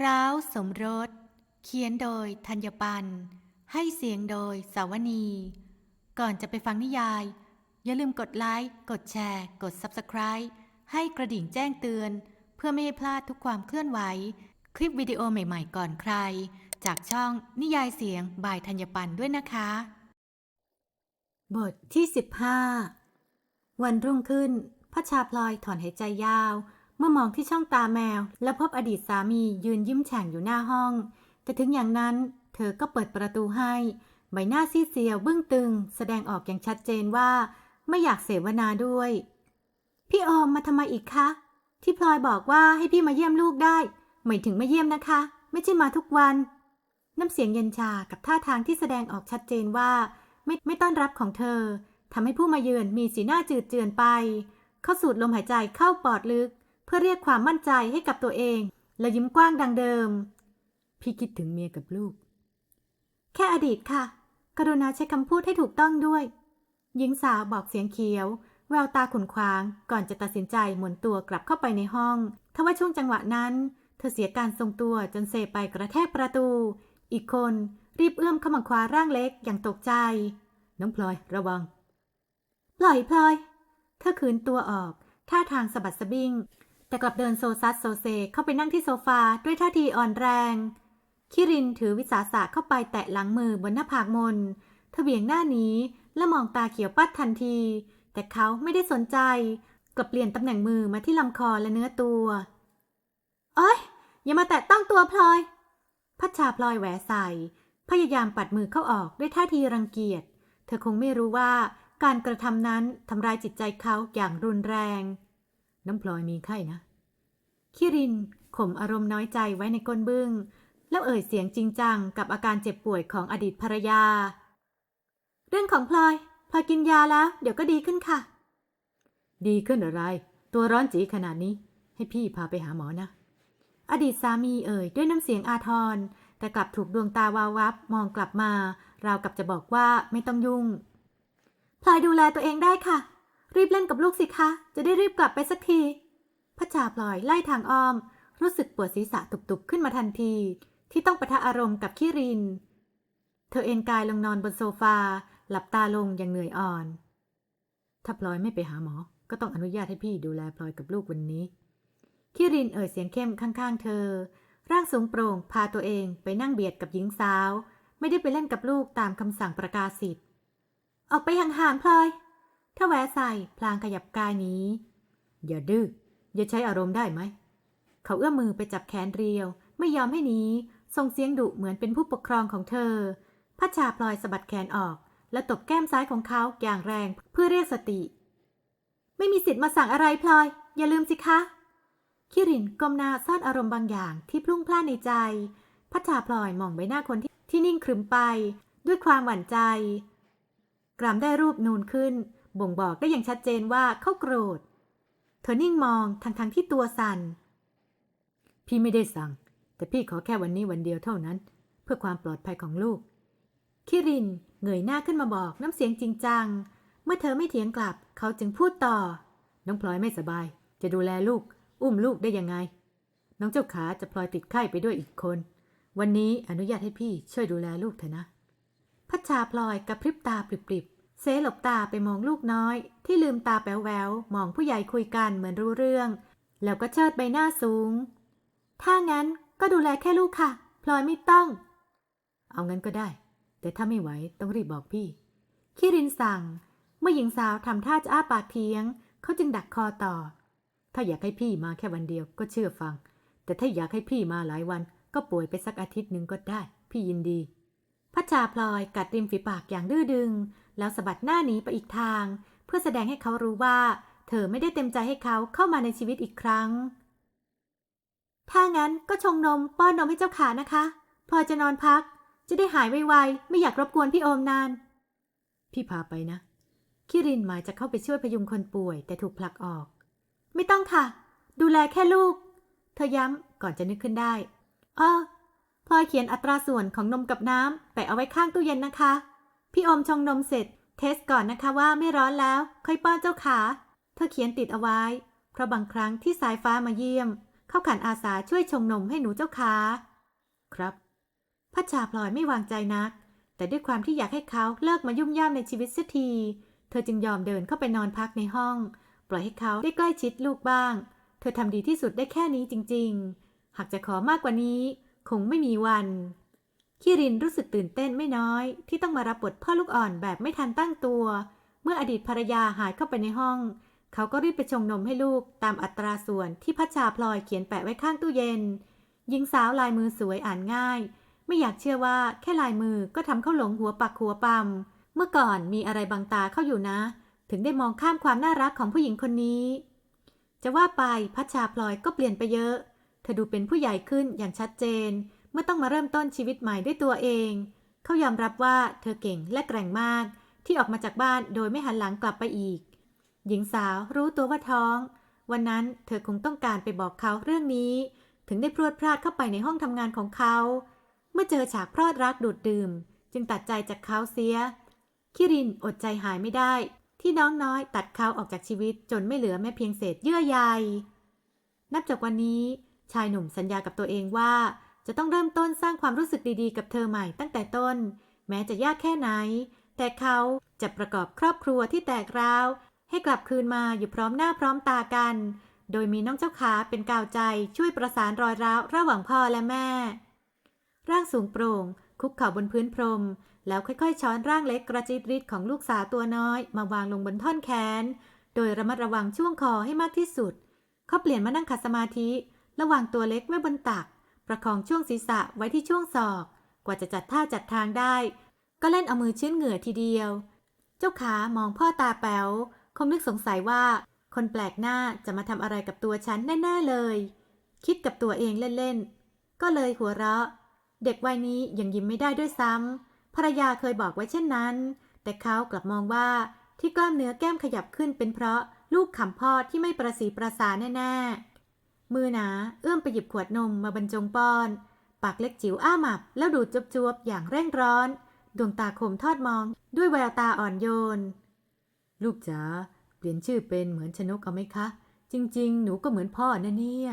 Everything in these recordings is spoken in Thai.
ร้าวสมรส เขียนโดยธัญปัน ให้เสียงโดยสาวนี ก่อนจะไปฟังนิยาย อย่าลืมกดไลค์ กดแชร์ กด Subscribe ให้กระดิ่งแจ้งเตือน เพื่อไม่ให้พลาดทุกความเคลื่อนไหว คลิปวิดีโอใหม่ๆก่อนใคร จากช่องนิยายเสียงบายธัญปันด้วยนะคะ บทที่ 15 วันรุ่งขึ้นพระชาพลอยถอนหายใจยาว มื่อมองที่ช่องตาแมว และพบอดีตสามียืนยิ้มแฉ่งอยู่หน้าห้อง แต่ถึงอย่างนั้น เธอก็เปิดประตูให้ ใบหน้าซีเซียวบึ้งตึง แสดงออกอย่างชัดเจนว่า ไม่อยากเสวนาด้วย พี่ออมมาทำไมอีกคะ ที่พลอยบอกว่าให้พี่มาเยี่ยมลูกได้หมายถึงมาเยี่ยมนะคะ ไม่ใช่มาทุกวัน น้ำเสียงเย็นชากับท่าทางที่แสดงออกชัดเจนว่า ไม่ไม่ต้อนรับของเธอทำให้ผู้มาเยือนมีสีหน้าจืดเจือนไป เขาสูดลมหายใจเข้าปอดลึก พื่อเรียกความมั่นใจให้กับตัวเอง และยิ้มกว้างดังเดิม พี่คิดถึงเมียกับลูก แค่อดีตค่ะ กรุณาใช้คำพูดให้ถูกต้องด้วย หญิงสาวบอกเสียงเขียว แววตาขุนขวาง ก่อนจะตัดสินใจหมุนตัวกลับเข้าไปในห้องทว่าช่วงจังหวะนั้น เธอเสียการทรงตัวจนเซไปกระแทกประตู อีกคนรีบเอื้อมเข้ามาคว้าร่างเล็กอย่างตกใจ น้องพลอยระวัง ปล่อยพลอย เธอขืนตัวออก ท่าทางสะบัดสะบิง แต่กลับเดินโซซัสโซเซเข้าไปนั่งที่โซฟาด้วยท่าทีอ่อนแรง คิรินถือวิสาสะเข้าไปแตะหลังมือบนหน้าผากมนเธอเบี่ยงหน้าหนี้และมองตาเขียวปัดทันที แต่เขาไม่ได้สนใจ กลับเปลี่ยนตำแหน่งมือมาที่ลำคอและเนื้อตัวโอ๊ยอย่ามาแตะต้องตัวพลอย พัชชาพลอยแหวใส่ พยายามปัดมือเข้าออกด้วยท่าทีรังเกียจ เธอคงไม่รู้ว่าการกระทำนั้นทำร้ายจิตใจเขาอย่างรุนแรง น้ำพลอยมีไข้นะ คิรินข่มอารมณ์น้อยใจไว้ในก้นบึ้ง แล้วเอ่ยเสียงจริงจังกับอาการเจ็บป่วยของอดีตภรรยา เรื่องของพลอย พลอยกินยาแล้ว เดี๋ยวก็ดีขึ้นค่ะ ดีขึ้นอะไร ตัวร้อนจีขนาดนี้ ให้พี่พาไปหาหมอนะ อดีตสามีเอ่ยด้วยน้ำเสียงอาทร แต่กลับถูกดวงตาวาววับมองกลับมา ราวกับจะบอกว่าไม่ต้องยุ่งพลอยดูแลตัวเองได้ค่ะ รีบเล่นกับลูกสิคะ จะได้รีบกลับไปสักทีพัชชาพลอยไล่ทางอ้อม รู้สึกปวดศีรษะตุบๆขึ้นมาทันที ที่ต้องปะทะอารมณ์กับขี้ริน เธอเอนกายลงนอนบนโซฟา หลับตาลงอย่างเหนื่อยอ่อน ถ้าพลอยไม่ไปหาหมอ ก็ต้องอนุญาตให้พี่ดูแลพลอยกับลูกวันนี้คิรินเอ่ยเสียงเข้มข้างๆ เธอ ร่างสูงโปร่งพาตัวเองไปนั่งเบียดกับหญิงสาว ไม่ได้ไปเล่นกับลูกตามคำสั่งประกาศสิทธิ์ออกไปห่างๆพลอย ถ้าแวะใส่พลางขยับกายหนี้อย่าดื้ออย่าใช้อารมณ์ได้ไหม เขาเอื้อมมือไปจับแขนเรียว ไม่ยอมให้หนีส่งเสียงดุเหมือนเป็นผู้ปกครองของเธอพัชชาพลอยสะบัดแขนออก และตบแก้มซ้ายของเขาอย่างแรงเพื่อเรียกสติ ไม่มีสิทธิ์มาสั่งอะไรพลอย อย่าลืมสิคะคิรินก้มหน้าซ่อนอารมณ์บางอย่างที่พลุ่งพล่านในใจพัชชาพลอยมองใบหน้าคนที่ที่นิ่งขรึมไป ด้วยความหวั่นใจ กรามได้รูปนูนขึ้น บ่งบอกได้อย่างชัดเจนว่าเขาโกรธ เธอนิ่งมองทั้งทางๆที่ตัวสั่น พี่ไม่ได้สั่ง แต่พี่ขอแค่วันนี้วันเดียวเท่านั้น เพื่อความปลอดภัยของลูก คิรินเงยหน้าขึ้นมาบอกน้ำเสียงจริงจัง เมื่อเธอไม่เถียงกลับ เขาจึงพูดต่อ น้องพลอยไม่สบาย จะดูแลลูก อุ้มลูกได้ยังไง น้องเจ้าขาจะพลอยติดไข้ไปด้วยอีกคน วันนี้อนุญาตให้พี่ช่วยดูแลลูกเถอะนะพัชชาพลอยกระพริบตาปริบ เซหลบตาไปมองลูกน้อย ที่ลืมตาแป๋วแววมองผู้ใหญ่คุยกันเหมือนรู้เรื่อง แล้วก็เชิดใบหน้าสูง ถ้างั้นก็ดูแลแค่ลูกค่ะ พลอยไม่ต้อง เอางั้นก็ได้ แต่ถ้าไม่ไหวต้องรีบบอกพี่คิรินสั่ง เมื่อหญิงสาวทำท่าจะอ้าปากเทียง เขาจึงดักคอต่อ ถ้าอยากให้พี่มาแค่วันเดียวก็เชื่อฟัง แต่ถ้าอยากให้พี่มาหลายวัน ก็ป่วยไปสักอาทิตย์หนึ่งก็ได้ พี่ยินดีพัชชาพลอยกัดริมฝีปากอย่างดื้อดึง แล้วสะบัดหน้าหนีไปอีกทาง เพื่อแสดงให้เขารู้ว่า เธอไม่ได้เต็มใจให้เขาเข้ามาในชีวิตอีกครั้ง ถ้างั้นก็ชงนมป้อนนมให้เจ้าขานะคะ พอจะนอนพัก จะได้หายไวๆ ไม่อยากรบกวนพี่โอมนาน พี่พาไปนะ คิรินหมายจะเข้าไปช่วยพยุงคนป่วย แต่ถูกผลักออก ไม่ต้องค่ะ ดูแลแค่ลูก เธอย้ำก่อนจะนึกขึ้นได้อ้อพลอยเขียนอัตราส่วนของนมกับน้ำแปะเอาไว้ข้างตู้เย็นนะคะ พี่โอมชงนมเสร็จ เทสก่อนนะคะว่าไม่ร้อนแล้ว ค่อยป้อนเจ้าขา เธอเขียนติดเอาไว้ เพราะบางครั้งที่สายฟ้ามาเยี่ยม เข้าขันอาสาช่วยชงนมให้หนูเจ้าขาครับพัชชาพลอยไม่วางใจนัก แต่ด้วยความที่อยากให้เขาเลิกมายุ่มย่ามในชีวิตเสียที เธอจึงยอมเดินเข้าไปนอนพักในห้อง ปล่อยให้เขาได้ใกล้ชิดลูกบ้าง เธอทำดีที่สุดได้แค่นี้จริง ๆ หากจะขอมากกว่านี้ คงไม่มีวัน คิรินรู้สึกตื่นเต้นไม่น้อย ที่ต้องมารับบทพ่อลูกอ่อนแบบไม่ทันตั้งตัว เมื่ออดีตภรรยาหายเข้าไปในห้อง เขาก็รีบไปชงนมให้ลูกตามอัตราส่วนที่พัชชาพลอยเขียนแปะไว้ข้างตู้เย็น หญิงสาวลายมือสวยอ่านง่าย ไม่อยากเชื่อว่าแค่ลายมือก็ทำเข้าหลงหัวปักหัวปั๊มเมื่อก่อนมีอะไรบางตาเข้าอยู่นะ ถึงได้มองข้ามความน่ารักของผู้หญิงคนนี้ จะว่าไปพัชชาพลอยก็เปลี่ยนไปเยอะ เธอดูเป็นผู้ใหญ่ขึ้นอย่างชัดเจน เมื่อต้องมาเริ่มต้นชีวิตใหม่ด้วยตัวเอง เขายอมรับว่าเธอเก่งและแกร่งมาก ที่ออกมาจากบ้านโดยไม่หันหลังกลับไปอีก หญิงสาวรู้ตัวว่าท้อง วันนั้นเธอคงต้องการไปบอกเขาเรื่องนี้ ถึงได้พรวดพลาดเข้าไปในห้องทำงานของเขา เมื่อเจอฉากพรอดรักดูดดื่ม จึงตัดใจจากเขาเสีย คิรินอดใจหายไม่ได้ ที่น้องน้อยตัดเขาออกจากชีวิตจนไม่เหลือแม้เพียงเศษเยื่อใยนับจากวันนี้ชายหนุ่มสัญญากับตัวเองว่า จะต้องเริ่มต้นสร้างความรู้สึกดีๆ กับเธอใหม่ตั้งแต่ต้น แม้จะยากแค่ไหน แต่เขาจะประกอบครอบครัวที่แตกร้าว ให้กลับคืนมาอยู่พร้อมหน้าพร้อมตากัน โดยมีน้องเจ้าขาเป็นกาวใจช่วยประสานรอยร้าวระหว่างพ่อและแม่ ร่างสูงโปร่ง คุกเข่าบนพื้นพรม แล้วค่อยๆ ช้อนร่างเล็กกระจิตริดของลูกสาวตัวน้อย มาวางลงบนท่อนแขน โดยระมัดระวังช่วงคอให้มากที่สุด เขาเปลี่ยนมานั่งขัดสมาธิ ระหว่างตัวเล็กไว้บนตัก ประคองช่วงศีรษะไว้ที่ช่วงศอก กว่าจะจัดท่าจัดทางได้ ก็เล่นเอามือชื้นเหงื่อทีเดียว เจ้าขามองพ่อตาแป๋วคงนึกสงสัยว่า คนแปลกหน้าจะมาทำอะไรกับตัวฉันแน่ๆเลย คิดกับตัวเองเล่นๆ ก็เลยหัวเราะ เด็กวัยนี้ยังยิ้มไม่ได้ด้วยซ้ำภรรยาเคยบอกไว้เช่นนั้น แต่เขากลับมองว่าที่กล้ามเนื้อแก้มขยับขึ้นเป็นเพราะลูกขำพ่อที่ไม่ประสีประสาแน่ๆ มือหนาเอื้อมไปหยิบขวดนมมาบรรจงป้อน ปากเล็กจิ๋วอ้าหมับ แล้วดูดจวบๆ อย่างเร่งร้อน ดวงตาคมทอดมองด้วยแววตาอ่อนโยน ลูกจ๋าเปลี่ยนชื่อเป็นเหมือนชนกเอาไหมคะ จริง ๆ หนูก็เหมือนพ่อนะเนี่ย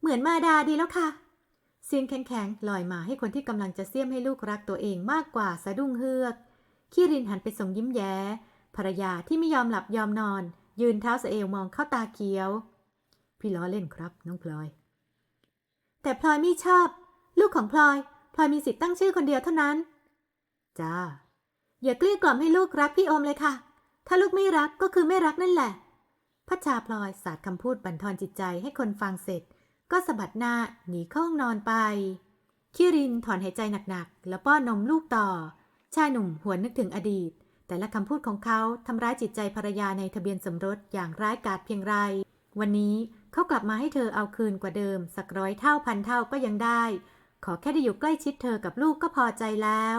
เหมือนมาดาดีแล้วค่ะ เสียงแข็งๆลอยมาให้คนที่กำลังจะเสี้ยมให้ลูกรักตัวเองมากกว่าสะดุ้งเฮือกขี้รินหันไปส่งยิ้มแย้ภรรยาที่ไม่ยอมหลับยอมนอน ยืนเท้าเสเอวมองเข้าตาเขียว พี่ล้อเล่นครับ น้องพลอย แต่พลอยไม่ชอบ ลูกของพลอยพลอยมีสิทธิ์ตั้งชื่อคนเดียวเท่านั้น จ้า อย่าเกลี้ยกล่อมให้ลูกรักพี่โอมเลยค่ะ ถ้าลูกไม่รักก็คือไม่รักนั่นแหละ พัชชาพลอยสาดคำพูดบั่นทอนจิตใจให้คนฟังเสร็จ ก็สะบัดหน้าหนีเข้าห้องนอนไป คิรินถอนหายใจหนักๆ แล้วป้อนนมลูกต่อ ชายหนุ่มหวนนึกถึงอดีต แต่ละคำพูดของเขาทำร้ายจิตใจภรรยาในทะเบียนสมรสอย่างร้ายกาจเพียงไร วันนี้เขากลับมาให้เธอเอาคืนกว่าเดิม สักร้อยเท่าพันเท่าก็ยังได้ ขอแค่ได้อยู่ใกล้ชิดเธอกับลูกก็พอใจแล้ว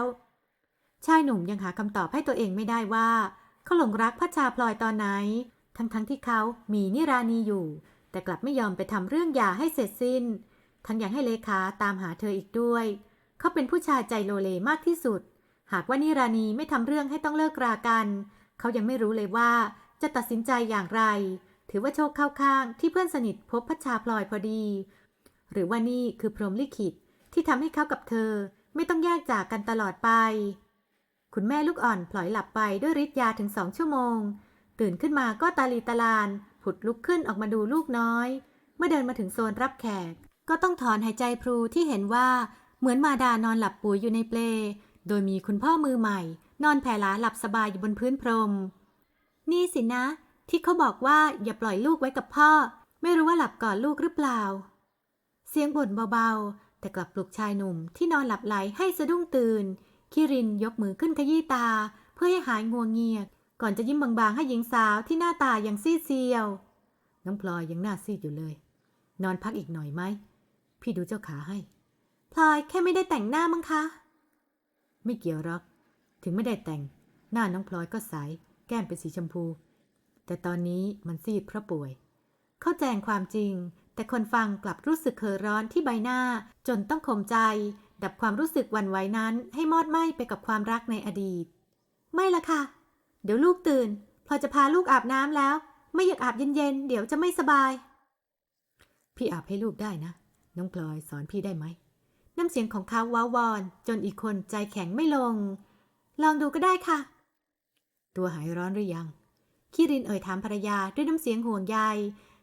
ชายหนุ่มยังหาคำตอบให้ตัวเองไม่ได้ว่าเขาหลงรักพัชชาพลอยตอนไหน ทั้งๆทที่เขามีนิรานีอยู่ แต่กลับไม่ยอมไปทำเรื่องหย่าให้เสร็จสิ้น ทั้งยังให้เลขาตามหาเธออีกด้วย เขาเป็นผู้ชายใจโลเลมากที่สุด หากว่านิรานีไม่ทำเรื่องให้ต้องเลิกรากัน เขายังไม่รู้เลยว่าจะตัดสินใจอย่างไร ถือว่าโชคเข้าข้างที่เพื่อนสนิทพบพัชชาพลอยพอดี หรือว่านี่คือพรหมลิขิตที่ทำให้เขากับเธอไม่ต้องแยกจากกันตลอดไป คุณแม่ลูกอ่อนพลอยหลับไปด้วยฤทธิ์ยาถึงสองชั่วโมง ตื่นขึ้นมาก็ตาลีตาลาน ผุดลุกขึ้นออกมาดูลูกน้อย เมื่อเดินมาถึงโซนรับแขก ก็ต้องถอนหายใจพลูที่เห็นว่าเหมือนมาดานอนหลับปุ๋ยอยู่ในเปล โดยมีคุณพ่อมือใหม่ นอนแผ่หลาหลับสบายอยู่บนพื้นพรม นี่สินะ ที่เขาบอกว่าอย่าปล่อยลูกไว้กับพ่อ ไม่รู้ว่าหลับก่อนลูกหรือเปล่า เสียงบ่นเบาๆ แต่กลับปลุกชายหนุ่มที่นอนหลับไหลให้สะดุ้งตื่น คิรินยกมือขึ้นขยี้ตา เพื่อให้หายงัวงเงียก่อนจะยิ้มบางๆ ให้หญิงสาวที่หน้าตายังซีดเซียว น้องพลอยยังหน้าซีดอยู่เลย นอนพักอีกหน่อยไหม พี่ดูเจ้าขาให้ พลอยแค่ไม่ได้แต่งหน้ามั้งคะ ไม่เกี่ยวหรอก ถึงไม่ได้แต่ง หน้าน้องพลอยก็ใส แก้มเป็นสีชมพู แต่ตอนนี้มันซีดเพราะป่วย เข้าแจงความจริง แต่คนฟังกลับรู้สึกเห่อร้อนที่ใบหน้า จนต้องข่มใจ ดับความรู้สึกวันไหวนั้น ให้มอดไหม้ไปกับความรักในอดีต ไม่ละค่ะ เดี๋ยวลูกตื่น พอจะพาลูกอาบน้ำแล้ว ไม่อยากอาบเย็นๆ เดี๋ยวจะไม่สบาย พี่อาบให้ลูกได้นะ น้องพลอยสอนพี่ได้ไหมน้ำเสียงของเขาว้าวอน จนอีกคนใจแข็งไม่ลง ลองดูก็ได้ค่ะ ตัวหายร้อนหรือยัง คิรินเอ่ยถามภรรยาด้วยน้ำเสียงห่วงใย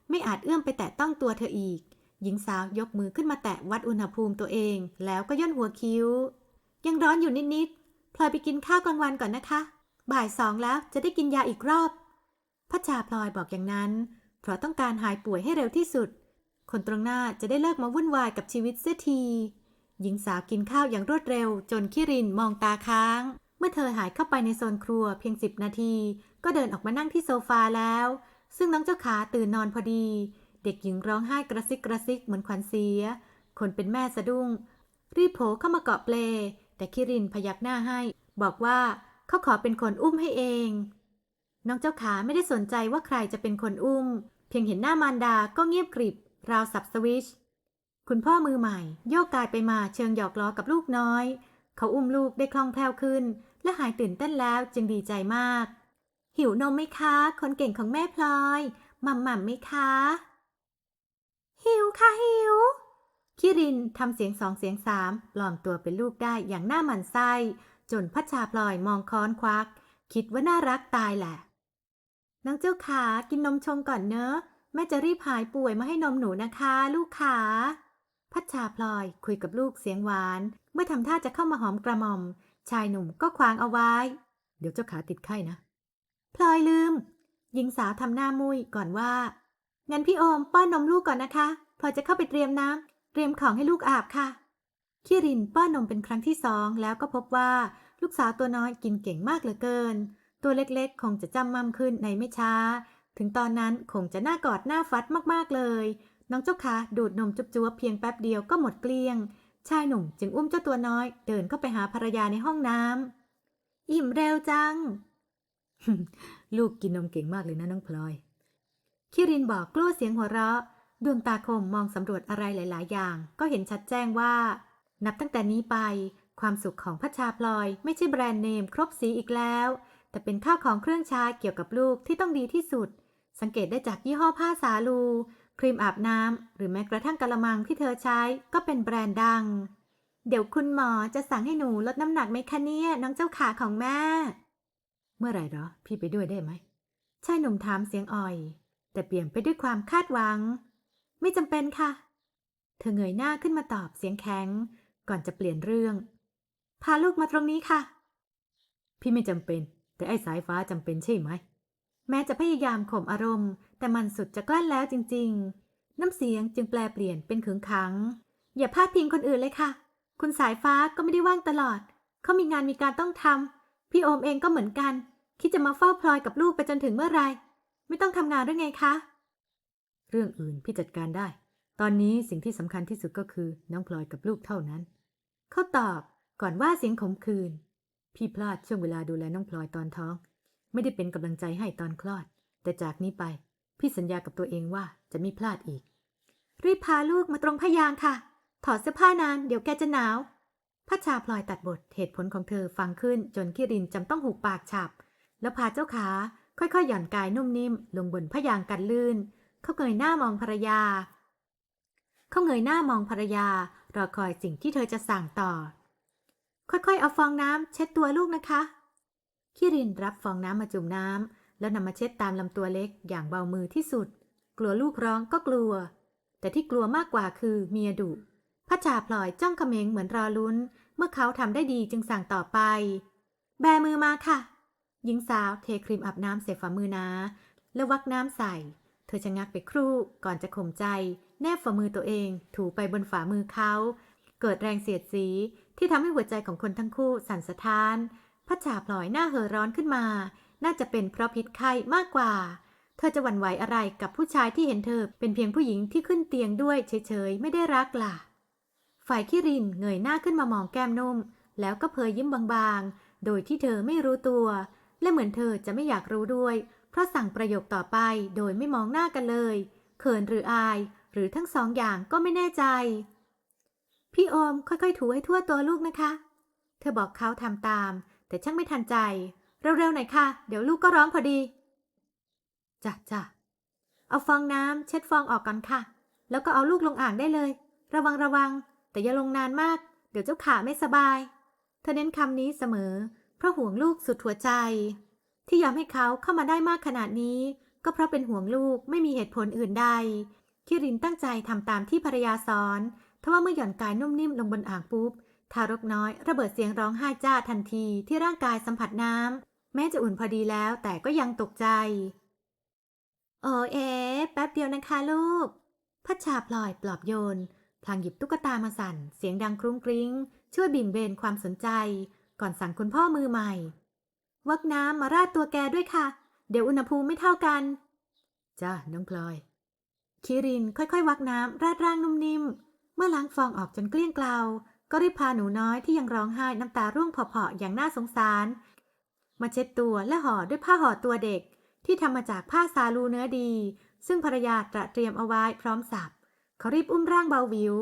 ไม่อาจเอื้อมไปแตะต้องตัวเธออีก หญิงสาวยกมือขึ้นมาแตะวัดอุณหภูมิตัวเอง แล้วก็ย่นหัวคิ้ว ยังร้อนอยู่นิดๆพลอยไปกินข้าวกลางวันก่อนนะคะ บ่ายสองแล้วจะได้กินยาอีกรอบพัชชาพลอยบอกอย่างนั้น เพราะต้องการหายป่วยให้เร็วที่สุด คนตรงหน้าจะได้เลิกมาวุ่นวายกับชีวิตเสียทีหญิงสาวกินข้าวอย่างรวดเร็ว จนคิรินมองตาค้าง เมื่อเธอหายเข้าไปในโซนครัวเพียงสิบนาที ก็เดินออกมานั่งที่โซฟาแล้ว ซึ่งน้องเจ้าขาตื่นนอนพอดี เด็กหญิงร้องไห้กระซิกกระซิกเหมือนขวัญเสีย คนเป็นแม่สะดุ้ง รีบโผล่เข้ามาเกาะเปล แต่คิรินพยักหน้าให้ บอกว่าเขาขอเป็นคนอุ้มให้เอง น้องเจ้าขาไม่ได้สนใจว่าใครจะเป็นคนอุ้ม เพียงเห็นหน้ามารดาก็เงียบกริบ ราวสับสวิช คุณพ่อมือใหม่ โยกกายไปมาเชิงหยอกล้อกับลูกน้อย เขาอุ้มลูกได้คล่องแคล่วขึ้น และหายตื่นเต้นแล้วจึงดีใจมาก หิวนมไหมคะ คนเก่งของแม่พลอยหม่ำหม่ำไหมคะ หิวค่ะหิว คิรินทำเสียงสองเสียงสามปลอมตัวเป็นลูกได้อย่างหน้ามันไส้ จนพัชชาพลอยมองค้อนควัก คิดว่าน่ารักตายแหละนางเจ้าขากินนมชงก่อนเนอะ แม่จะรีบหายป่วยมาให้นมหนูนะคะ ลูกขาพัชชาพลอยคุยกับลูกเสียงหวาน เมื่อทำท่าจะเข้ามาหอมกระหม่อม ชายหนุ่มก็ควางเอาไว้ เดี๋ยวเจ้าขาติดไข้นะ พลอยลืม หญิงสาวทำหน้ามุยก่อนว่า งั้นพี่โอมป้อนนมลูกก่อนนะคะ พลอยจะเข้าไปเตรียมน้ำเตรียมของให้ลูกอาบค่ะคิรินป้อนนมเป็นครั้งที่สองแล้วก็พบว่าลูกสาวตัวน้อยกินเก่งมากเหลือเกิน ตัวเล็กๆ คงจะจำมั่มขึ้นในไม่ช้า ถึงตอนนั้นคงจะน่ากอดหน้าฟัดมากๆเลย น้องเจ้าขาดูดนมจุบๆเพียงแป๊บเดียวก็หมดเกลี้ยง ชายหนุ่มจึงอุ้มเจ้าตัวน้อย เดินเข้าไปหาภรรยาในห้องน้ำอิ่มเร็วจัง ลูกกินนมเก่งมากเลยนะน้องพลอย คิรินบอกกลัวเสียงหัวเราะ ดวงตาคมมองสำรวจอะไรหลาย ๆ อย่าง ก็เห็นชัดแจ้งว่า นับตั้งแต่นี้ไป ความสุขของพัชชาพลอยไม่ใช่แบรนด์เนมครบสีอีกแล้ว แต่เป็นข้าวของเครื่องใช้เกี่ยวกับลูกที่ต้องดีที่สุด สังเกตได้จากยี่ห้อผ้าสาลู ครีมอาบน้ำหรือแม้กระทั่งกะละมังที่เธอใช้ก็เป็นแบรนด์ดัง เดี๋ยวคุณหมอจะสั่งให้หนูลดน้ำหนักไหมคะเนี่ยน้องเจ้าขาของแม่ เมื่อไหร่เหรอ พี่ไปด้วยได้ไหมชายหนุ่มถามเสียงอ่อย แต่เปลี่ยนไปด้วยความคาดหวัง ไม่จำเป็นค่ะ เธอเงยหน้าขึ้นมาตอบเสียงแข็ง ก่อนจะเปลี่ยนเรื่อง พาลูกมาตรงนี้ค่ะ พี่ไม่จำเป็น แต่ไอ้สายฟ้าจำเป็นใช่ไหม แม้จะพยายามข่มอารมณ์ แต่มันสุดจะกลั้นแล้วจริง ๆ น้ำเสียงจึงแปลเปลี่ยนเป็นขึงขัง อย่าพาดพิงคนอื่นเลยค่ะ คุณสายฟ้าก็ไม่ได้ว่างตลอด เขามีงานมีการต้องทำ พี่โอมเองก็เหมือนกัน คิดจะมาเฝ้าพลอยกับลูกไปจนถึงเมื่อไร ไม่ต้องทำงานหรือไงคะ เรื่องอื่นพี่จัดการได้ ตอนนี้สิ่งที่สำคัญที่สุดก็คือน้องพลอยกับลูกเท่านั้น เขาตอบก่อนว่าเสียงขมขื่นพี่พลาดช่วงเวลาดูแลน้องพลอยตอนท้อง ไม่ได้เป็นกำลังใจให้ตอนคลอด แต่จากนี้ไป พี่สัญญากับตัวเองว่าจะไม่พลาดอีก รีบพาลูกมาตรงพยางค่ะ ถอดเสื้อผ้านานเดี๋ยวแกจะหนาว พัชชาพลอยตัดบทเหตุผลของเธอฟังขึ้นจนคิรินจำต้องหูปากฉับ แล้วพาเจ้าขา ค่อยๆ หย่อนกายนุ่มนิ่ม ลงบนพยางกันลื่น เขาเงยหน้ามองภรรยา เขาเงยหน้ามองภรรยา รอคอยสิ่งที่เธอจะสั่งต่อ ค่อยๆ เอาฟองน้ำเช็ดตัวลูกนะคะคิรินรับฟองน้ำมาจุ่มน้ำแล้วนำมาเช็ดตามลำตัวเล็กอย่างเบามือที่สุด กลัวลูกร้องก็กลัว แต่ที่กลัวมากกว่าคือเมียดุ พระจ่าพลอยจ้องเขม็งเหมือนรอลุ้น เมื่อเขาทำได้ดีจึงสั่งต่อไป แบมือมาค่ะ หญิงสาวเทครีมอาบน้ำเสฝ่ามือนา แล้ววักน้ำใส่ เธอชะงักไปครู่ก่อนจะข่มใจ แนบฝ่ามือตัวเอง ถูไปบนฝ่ามือเขา เกิดแรงเสียดสีที่ทำให้หัวใจของคนทั้งคู่สั่นสะท้านพระจ่าพลอยหน้าเห่อร้อนขึ้นมา น่าจะเป็นเพราะพิษไข้มากกว่า เธอจะหวั่นไหวอะไรกับผู้ชายที่เห็นเธอเป็นเพียงผู้หญิงที่ขึ้นเตียงด้วยเฉยๆ ไม่ได้รักล่ะ ฝ่ายคิรินเงยหน้าขึ้นมามองแก้มนุ่ม แล้วก็เพยยิ้มบางๆ โดยที่เธอไม่รู้ตัว และเหมือนเธอจะไม่อยากรู้ด้วย เพราะสั่งประโยคต่อไปโดยไม่มองหน้ากันเลย เขินหรืออาย หรือทั้งสองอย่างก็ไม่แน่ใจ พี่โอมค่อยๆถูให้ทั่วตัวลูกนะคะ เธอบอกเขาทำตาม แต่ช่างไม่ทันใจ เร็วๆหน่อยค่ะ เดี๋ยวลูกก็ร้องพอดีจ้ะจ้ะเอาฟองน้ำเช็ดฟองออกก่อนค่ะ แล้วก็เอาลูกลงอ่างได้เลย ระวังระวัง แต่อย่าลงนานมาก เดี๋ยวเจ้าขาไม่สบาย เธอเน้นคำนี้เสมอ เพราะห่วงลูกสุดหัวใจ ที่ยอมให้เขาเข้ามาได้มากขนาดนี้ ก็เพราะเป็นห่วงลูกไม่มีเหตุผลอื่นใด คิรินตั้งใจทำตามที่ภรรยาสอนทว่าเมื่อหย่อนกายนุ่มนิ่มลงบนอ่างปุ๊บ ทารกน้อยระเบิดเสียงร้องไห้จ้าทันทีที่ร่างกายสัมผัสน้ำแม้จะอุ่นพอดีแล้วแต่ก็ยังตกใจ โอเอแป๊บเดียวนะคะลูกพัชชาพลอยปลอบโยน พลางหยิบตุ๊กตามาสั่น เสียงดังครุ้งกริ้ง ช่วยบิ่งเบนความสนใจ ก่อนสั่งคุณพ่อมือใหม่ วักน้ำมาราดตัวแกด้วยค่ะ เดี๋ยวอุณหภูมิไม่เท่ากัน จ้าน้องพลอย คิรินค่อยๆ วักน้ำราดร่างนุ่มนิ่ม เมื่อล้างฟองออกจนเกลี้ยงเกลาก็รีบพาหนูน้อยที่ยังร้องไห้น้ำตาร่วงเผาะๆอย่างน่าสงสาร มาเช็ดตัวและห่อด้วยผ้าห่อตัวเด็ก ที่ทำมาจากผ้าซาลูเนื้อดี ซึ่งภรรยาตระเตรียมเอาไว้พร้อมสับ เขารีบอุ้มร่างเบาวิว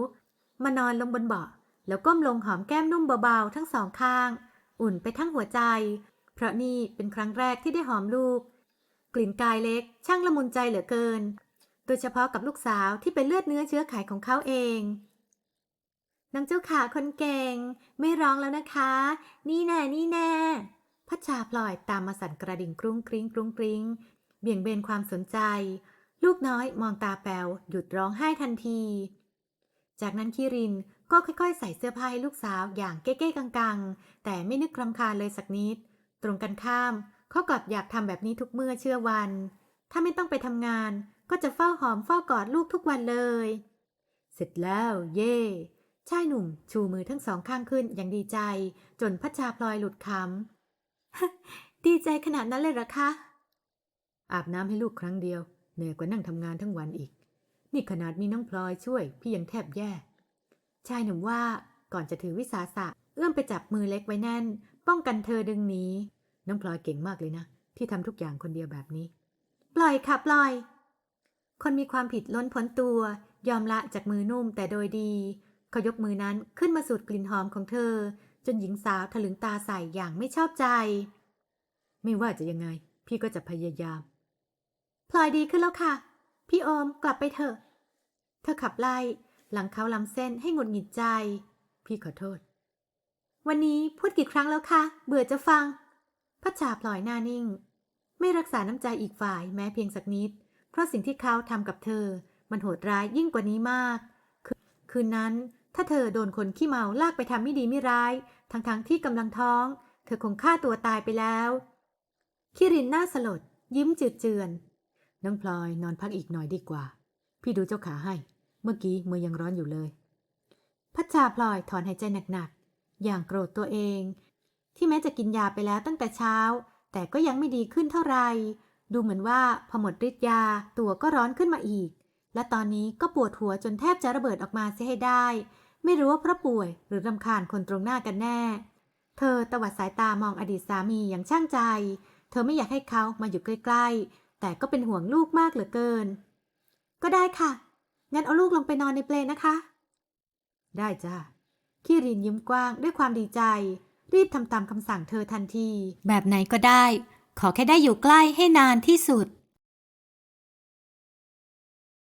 มานอนลงบนเบาะ แล้วก้มลงหอมแก้มนุ่มเบาๆ ทั้งสองข้าง อุ่นไปทั้งหัวใจ เพราะนี่เป็นครั้งแรกที่ได้หอมลูก กลิ่นกายเล็ก ช่างละมุนใจเหลือเกิน โดยเฉพาะกับลูกสาวที่เป็นเลือดเนื้อเชื้อไขของเขาเองนางเจ้าขาคนเก่ง ไม่ร้องแล้วนะคะ นี่แน่นี่แน่พัชชาพลอยตามมาสั่นกระดิ่งกรุ้งกริ้งกรุ้งกริ้ง เบี่ยงเบนความสนใจ ลูกน้อยมองตาแปวหยุดร้องไห้ทันที จากนั้นคิรินก็ค่อย ๆ ใส่เสื้อผ้าให้ลูกสาวอย่างเก้ๆกังๆ แต่ไม่นึกรำคาญเลยสักนิด ตรงกันข้าม เขากลับอยากทำแบบนี้ทุกเมื่อเชื่อวัน ถ้าไม่ต้องไปทำงานก็จะเฝ้าหอมเฝ้ากอดลูกทุกวันเลย เสร็จแล้ว เย่ชายหนุ่มชูมือทั้งสองข้างขึ้นอย่างดีใจ จนพัชชาพลอยหลุดคำดีใจขนาดนั้นเลยหรอคะ อาบน้ำให้ลูกครั้งเดียว เหนื่อยกว่านั่งทำงานทั้งวันอีก นี่ขนาดมีน้องพลอยช่วย พี่ยังแทบแย่ ชายหนุ่มว่าก่อนจะถือวิสาสะ เอื้อมไปจับมือเล็กไว้แน่น ป้องกันเธอดึงหนีน้องพลอยเก่งมากเลยนะ ที่ทำทุกอย่างคนเดียวแบบนี้ ปล่อยค่ะปล่อย คนมีความผิดล้นพ้นตัว ยอมละจากมือนุ่มแต่โดยดีเขายกมือนั้นขึ้นมาสูดกลิ่นหอมของเธอ จนหญิงสาวถลึงตาใส่อย่างไม่ชอบใจ ไม่ว่าจะยังไง พี่ก็จะพยายาม พลอยดีขึ้นแล้วค่ะ พี่โอมกลับไปเถอะ เธอขับไล่หลังเขาลำเส้นให้หงุดหงิดใจ พี่ขอโทษ วันนี้พูดกี่ครั้งแล้วคะ เบื่อจะฟังพัชชาพลอยหน้านิ่ง ไม่รักษาน้ำใจอีกฝ่ายแม้เพียงสักนิด เพราะสิ่งที่เขาทำกับเธอ มันโหดร้ายยิ่งกว่านี้มาก คืคืนนั้น ถ้าเธอโดนคนขี้เมาลากไปทำไม่ดีไม่ร้าย ทั้งๆทที่กำลังท้อง เธอคงฆ่าตัวตายไปแล้ว คิรินหน้าสลด ยิ้มจืดเจือน น้องพลอยนอนพักอีกหน่อยดีกว่า พี่ดูเจ้าขาให้ เมื่อกี้มือยังร้อนอยู่เลย พัชชาพลอยถอนหายใจหนักๆ อย่างโกรธตัวเอง ที่แม้จะกินยาไปแล้วตั้งแต่เช้า แต่ก็ยังไม่ดีขึ้นเท่าไหร่ดูเหมือนว่าพอหมดฤทธิ์ยาตัวก็ร้อนขึ้นมาอีก และตอนนี้ก็ปวดหัวจนแทบจะระเบิดออกมาเสียให้ได้ ไม่รู้ว่าเพราะป่วยหรือรำคาญคนตรงหน้ากันแน่ เธอตวัดสายตามองอดีตสามีอย่างช่างใจ เธอไม่อยากให้เขามาอยู่ใกล้ๆ แต่ก็เป็นห่วงลูกมากเหลือเกิน ก็ได้ค่ะ งั้นเอาลูกลงไปนอนในเปลนะคะ ได้จ้าคิรินยิ้มกว้างด้วยความดีใจ รีบทำตามคำสั่งเธอทันที แบบไหนก็ได้ ขอแค่ได้อยู่ใกล้ให้นานที่สุด